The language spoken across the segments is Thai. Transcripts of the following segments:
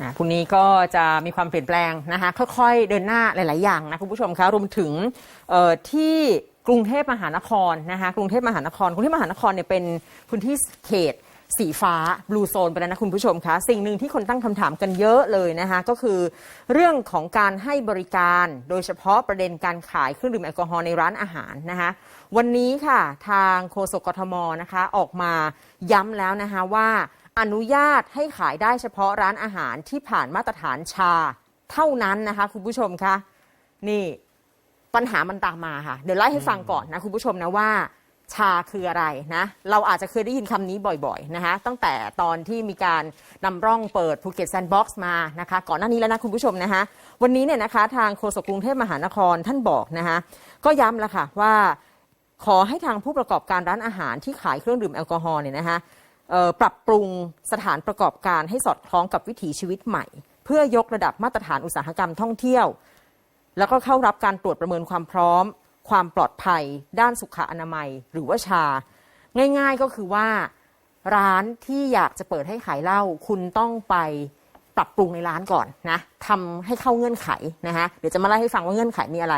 นะพรุ่งนี้ก็จะมีความเปลี่ยนแปลงนะคะค่อยๆเดินหน้าหลาย ๆ อย่างนะคุณผู้ชมคะรวมถึงที่กรุงเทพมหานครนะคะกรุงเทพมหานครกรุงเทพมหานครเนี่ยเป็นพื้นที่เขตสีฟ้าบลูโซนไปแล้วนะคุณผู้ชมคะสิ่งหนึ่งที่คนตั้งคำถามกันเยอะเลยนะคะก็คือเรื่องของการให้บริการ โดยเฉพาะประเด็นการขายเครื่องดื่มแอลกอฮอล์ในร้านอาหารนะคะวันนี้ค่ะทางโฆษกกทมนะคะออกมาย้ำแล้วนะคะว่า อนุญาตให้ขายได้เฉพาะร้านอาหารที่ผ่านมาตรฐานชาเท่านั้นนะคะ คุณผู้ชมคะนี่ปัญหามันตามมาค่ะ เดี๋ยวไล่ให้ฟังก่อนนะคุณผู้ชมนะว่าชาคืออะไรนะ เราอาจจะเคยได้ยินคำนี้บ่อยๆนะคะ ตั้งแต่ตอนที่มีการนำร่องเปิดภูเก็ตแซนด์บ็อกซ์มานะคะ ก่อนหน้านี้แล้วนะคุณผู้ชมนะคะวันนี้เนี่ยนะคะ ทางโฆษกกรุงเทพมหานครท่านบอกนะคะก็ย้ำแล้วค่ะว่า ขอให้ทางผู้ประกอบการร้านอาหารที่ขายเครื่องดื่มแอลกอฮอล์เนี่ยนะคะ ปรับปรุงสถานประกอบการให้สอดคล้องกับวิถีชีวิตใหม่ เพื่อยกระดับมาตรฐานอุตสาหกรรมท่องเที่ยว แล้วก็เข้ารับการตรวจประเมินความพร้อม ความปลอดภัย ด้านสุขอนามัย หรือว่าชา ง่าย ๆก็คือว่าร้านที่อยากจะเปิดให้ขายเหล้าคุณต้องไปปรับปรุงในร้านก่อนนะทำให้เข้าเงื่อนไขนะคะเดี๋ยวจะมาไล่าให้ฟังว่าเงื่อนไขมีอะไร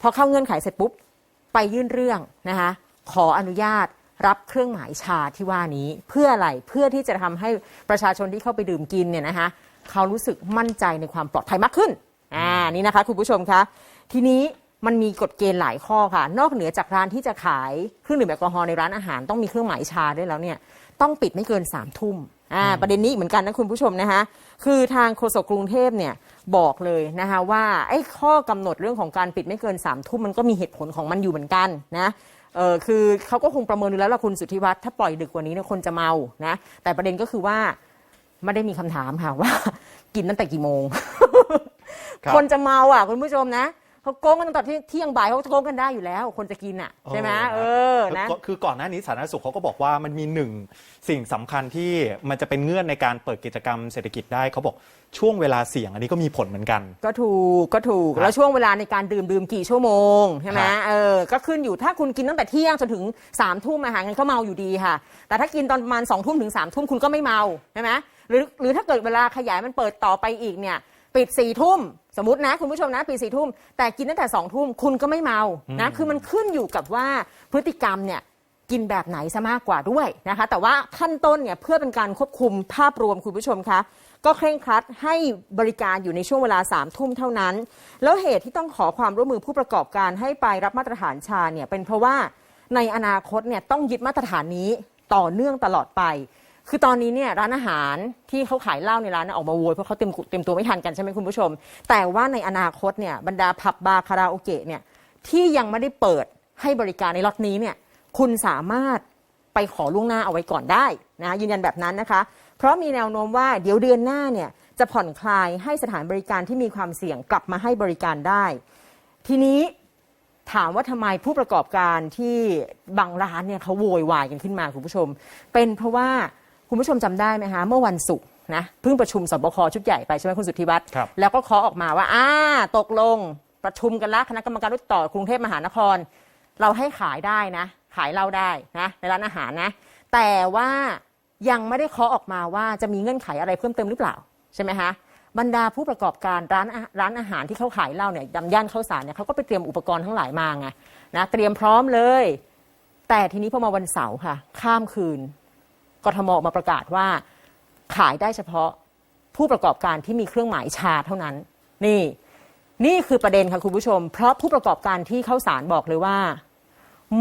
พอเข้าเงื่อนไขเสร็จปุ๊บไปยื่นเรื่องนะคะขออนุญาต รับเครื่องหมายชาที่ว่านี้เพื่ออะไรเพื่อที่จะทำให้ประชาชนที่เข้าไปดื่มกินเนี่ยนะคะเขารู้สึกมั่นใจในความปลอดภัยมากขึ้นอ่านี่นะคะคุณผู้ชมคะทีนี้มันมีกฎเกณฑ์หลายข้อค่ะ นอกเหนือจากร้านที่จะขายเครื่องดื่มแอลกอฮอล์ในร้านอาหารต้องมีเครื่องหมายชาด้วยแล้วเนี่ยต้องปิดไม่เกิน3ามทุ่มอ่าประเด็นนี้อีกเหมือนกันนะคุณผู้ชมนะคะคือทางโฆษกกรุงเทพเนี่ยบอกเลยนะคะว่าไอ้ข้อกำหนดเรื่องของการปิดไม่เกิน3ามทุ่มมันก็มีเหตุผลของมันอยู่เหมือนกันนะ เออคือเขาก็คงประเมินดูแล้วล่ะคุณสุทธิวัฒน์ถ้าปล่อยดึกกว่านี้เนี่ยคนจะเมานะแต่ประเด็นก็คือว่าไม่ได้มีคำถามค่ะว่า กินตั้งแต่กี่โมงครับคนจะเมาอะคุณผู้ชมนะ เขาโกงกันตั้งแต่เที่ยงบ่ายเขาโกงกันได้อยู่แล้ว คนจะกินอะใช่ไหมเออนะก็คือก่อนหน้านี้สาธารณสุขเขาก็บอกว่ามันมีหนึ่งสิ่งสำคัญที่มันจะเป็นเงื่อนในการเปิดกิจกรรมเศรษฐกิจได้เขาบอกช่วงเวลาเสี่ยงอันนี้ก็มีผลเหมือนกัน ก็ถูกก็ถูกครับแล้วช่วงเวลาในการดื่มดื่มกี่ชั่วโมงใช่ไหมครับเออก็ขึ้นอยู่ถ้าคุณกินตั้งแต่เที่ยงจนถึง3ามทุ่มอาหารงั้นก็เมาอยู่ดีค่ะ แต่ถ้ากินตอนประมาณ2องทุ่มถึง3ามทุ่มคุณก็ไม่เมาใช่ไหมหรือหรือถ้าเกิดเวลาขยายมันเปิดต่อไปอีกเนี่ย ปิดสี่ทุ่มสมมตินะคุณผู้ชมนะปิดสี่ทุ่มแต่กินตั้งแต่สองทุ่มคุณก็ไม่เมานะคือมันขึ้นอยู่กับว่าพฤติกรรมเนี่ยกินแบบไหนซะมากกว่าด้วยนะคะ แต่ว่าขั้นต้นเนี่ยเพื่อเป็นการควบคุมภาพรวมคุณผู้ชมคะก็เคร่งครัดให้บริการอยู่ในช่วงเวลา3ามทุ่มเท่านั้น แล้วเหตุที่ต้องขอความร่วมมือผู้ประกอบการให้ไปรับมาตรฐานชาเนี่ยเป็นเพราะว่าในอนาคตเนี่ยต้องยึดมาตรฐานนี้ต่อเนื่องตลอดไป คือตอนนี้เนี่ยร้านอาหารที่เขาขายเหล้าในร้านน่ะออกมาโวยเพราะเขาเต็มเต็มตัวไม่ทันกันใช่ไหมคุณผู้ชม แต่ว่าในอนาคตเนี่ยบรรดาผับบาร์คาราโอเกะเนี่ยที่ยังไม่ได้เปิดให้บริการในล็อตนี้เนี่ยคุณสามารถไปขอล่วงหน้าเอาไว้ก่อนได้นะยืนยันแบบนั้นนะคะ เพราะมีแนวโน้มว่าเดี๋ยวเดือนหน้าเนี่ยจะผ่อนคลายให้สถานบริการที่มีความเสี่ยงกลับมาให้บริการได้ ทีนี้ถามว่าทำไมผู้ประกอบการที่บางร้านเนี่ยเขาโวยวายกันขึ้นมาคุณผู้ชม เป็นเพราะว่า คุณผู้ชมจำได้ไหมคะเมื่อวันศุกร์นะเพิ่งประชุมสบคชุดใหญ่ไปใช่ไหมคุณสุทธิวัฒน์ครับแล้วก็เคาะออกมาว่าอ่าตกลงประชุมกันละคณะกรรมการรถต่อกรุงเทพมหานคร เราให้ขายได้นะ ขายเหล้าได้นะในร้านอาหารนะ แต่ว่ายังไม่ได้เคาะออกมาว่าจะมีเงื่อนไขอะไรเพิ่มเติมหรือเปล่าใช่ไหมคะบรรดาผู้ประกอบการร้านอาร้านอาหารที่เขาขายเหล้าเนี่ยดำย่านข้าวสารเนี่ยเขาก็ไปเตรียมอุปกรณ์ทั้งหลายมาไงนะเตรียมพร้อมเลย แต่ทีนี้พอมาวันเสาร์ค่ะ ข้ามคืน กทมออกมาประกาศว่าขายได้เฉพาะผู้ประกอบการที่มีเครื่องหมายชาเท่านั้น นี่ นี่คือประเด็นค่ะคุณผู้ชม เพราะผู้ประกอบการที่เข้าสารบอกเลยว่า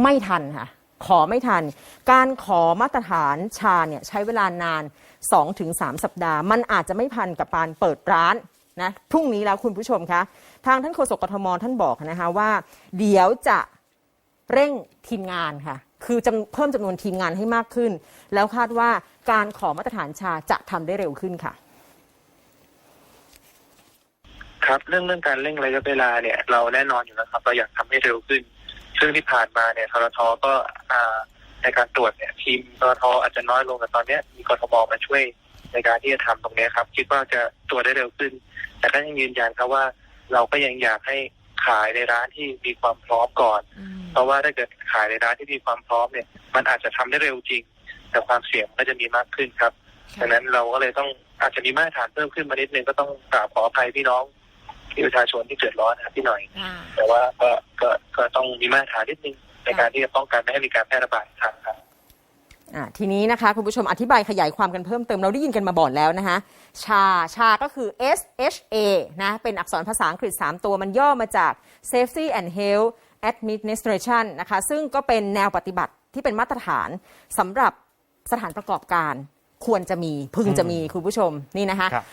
ไม่ทันค่ะ ขอไม่ทัน การขอมาตรฐานชาเนี่ยใช้เวลานาน 2-3 สัปดาห์ มันอาจจะไม่พันกับการเปิดร้านนะพรุ่งนี้แล้วคุณผู้ชมคะทางท่านโฆษกกทมท่านบอกนะคะว่า เดี๋ยวจะเร่งทีมงานค่ะ คือจำเพิ่มจำนวนทีมงานให้มากขึ้น แล้วคาดว่าการขอมาตรฐานชาจะทำได้เร็วขึ้นค่ะ ครับเรื่องเรื่องการเร่งระยะเวลาเนี่ย เราแน่นอนอยู่แล้วครับ เราอยากทำให้เร็วขึ้น ซึ่งที่ผ่านมาเนี่ยทรทก็อ่าในการตรวจเนี่ย ทีมทรทอาจจะน้อยลงแต่ตอนเนี้ยมีกทมมาช่วยในการที่จะทำตรงเนี้ยครับ คิดว่าจะตรวจได้เร็วขึ้น แต่ก็ยังยืนยันครับว่า เราก็ยังอยากให้ขายในร้านที่มีความพร้อมก่อน เพราะว่าถ้าเกิดขายในร้านที่มีความพร้อมเนี่ย มันอาจจะทำได้เร็วจริง แต่ความเสี่ยงมันก็จะมีมากขึ้นครับดังนั้นเราก็เลยต้องอาจจะมีมาตรฐานเพิ่มขึ้นมานิดนึงก็ต้องกราบขออภัยพี่น้องที่ประชาชนที่เดือดร้อนนะครับพี่หน่อย แต่ว่าก็ก็ก็ต้องมีมาตรฐานนิดนึงในการที่จะป้องกันไม่ให้มีการแพร่ระบาดอีกครั้งครับอะทีนี้นะคะ คุณผู้ชมอธิบายขยายความกันเพิ่มเติมเราได้ยินกันมาบ่อนแล้วนะคะชาชาก็คือ S H A นะเป็นอักษรภาษาอังกฤษ 3 ตัวมันย่อมาจาก Safety and Health Administration นะคะซึ่งก็เป็นแนวปฏิบัติที่เป็นมาตรฐานสำหรับสถานประกอบการ ควรจะมีพึงจะมีคุณผู้ชมนี่นะคะครับ